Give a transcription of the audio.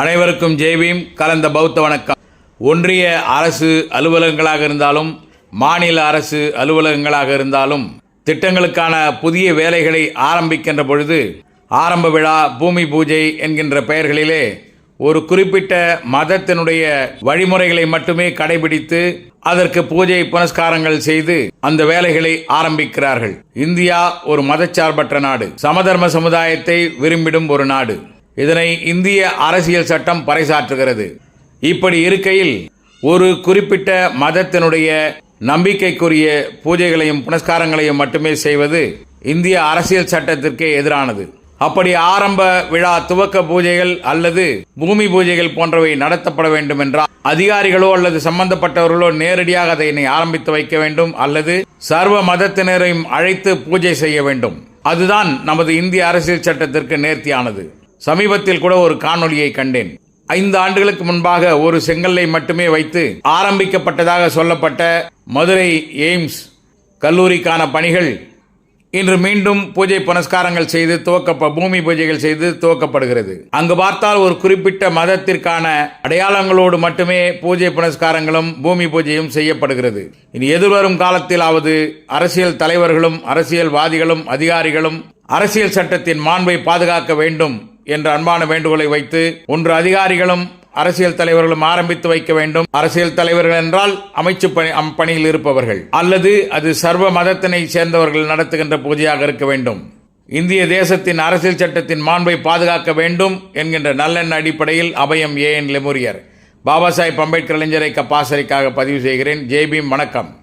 அனைவருக்கும் ஜெய்பீம் கலந்த பௌத்த வணக்கம். ஒன்றிய அரசு அலுவலகங்களாக இருந்தாலும் மாநில அரசு அலுவலகங்களாக இருந்தாலும் திட்டங்களுக்கான புதிய வேலைகளை ஆரம்பிக்கின்ற பொழுது ஆரம்ப விழா பூமி பூஜை என்கின்ற பெயர்களிலே ஒரு குறிப்பிட்ட மதத்தினுடைய வழிமுறைகளை மட்டுமே கடைபிடித்து அதற்கு பூஜை புனஸ்காரங்கள் செய்து அந்த வேலைகளை ஆரம்பிக்கிறார்கள். இந்தியா ஒரு மதச்சார்பற்ற நாடு. சமதர்ம சமுதாயத்தை விரும்பிடும் ஒரு நாடு. இதனை இந்திய அரசியல் சட்டம் பறைசாற்றுகிறது. இப்படி இருக்கையில் ஒரு குறிப்பிட்ட மதத்தினுடைய நம்பிக்கைக்குரிய பூஜைகளையும் புனஸ்காரங்களையும் மட்டுமே செய்வது இந்திய அரசியல் சட்டத்திற்கே எதிரானது. அப்படி ஆரம்ப விழா துவக்க பூஜைகள் அல்லது பூமி பூஜைகள் போன்றவை நடத்தப்பட வேண்டும் என்றால் அதிகாரிகளோ அல்லது சம்பந்தப்பட்டவர்களோ நேரடியாக அதனை ஆரம்பித்து வைக்க வேண்டும் அல்லது சர்வ மதத்தினரையும் அழைத்து பூஜை செய்ய வேண்டும். அதுதான் நமது இந்திய அரசியல் சட்டத்திற்கு நேர்த்தியானது. சமீபத்தில் கூட ஒரு காணொளியை கண்டேன். ஐந்து ஆண்டுகளுக்கு முன்பாக ஒரு செங்கல்லை மட்டுமே வைத்து ஆரம்பிக்கப்பட்டதாக சொல்லப்பட்ட மதுரை எய்ம்ஸ் கல்லூரிக்கான பணிகள் இன்று மீண்டும் பூஜை புனஸ்காரங்கள் செய்து துவக்க பூமி பூஜைகள் செய்து துவக்கப்படுகிறது. அங்கு பார்த்தால் ஒரு குறிப்பிட்ட மதத்திற்கான அடையாளங்களோடு மட்டுமே பூஜை புனஸ்காரங்களும் பூமி பூஜையும் செய்யப்படுகிறது. இனி எதிர்வரும் காலத்திலாவது அரசியல் தலைவர்களும் அரசியல்வாதிகளும் அதிகாரிகளும் அரசியல் சட்டத்தின் மாண்பை பாதுகாக்க வேண்டும். என்ற அன்பான வேண்டுகோளை வைத்து ஒன்று அதிகாரிகளும் அரசியல் தலைவர்களும் ஆரம்பித்து வைக்க வேண்டும். அரசியல் தலைவர்கள் என்றால் அமைச்சு பணி அம் பணியில் இருப்பவர்கள். அல்லது அது சர்வ மதத்தினை சேர்ந்தவர்கள் நடத்துகின்ற பூஜையாக இருக்க வேண்டும். இந்திய தேசத்தின் அரசியல் சட்டத்தின் மாண்பை பாதுகாக்க வேண்டும் என்கின்ற நல்லெண்ண அடிப்படையில் அபயம் ஏ என் லெமுரியர் பாபா சாஹிப் அம்பேத்கர் இளைஞரை கப்பாசரிக்காக பதிவு செய்கிறேன். ஜெய்பீம் வணக்கம்.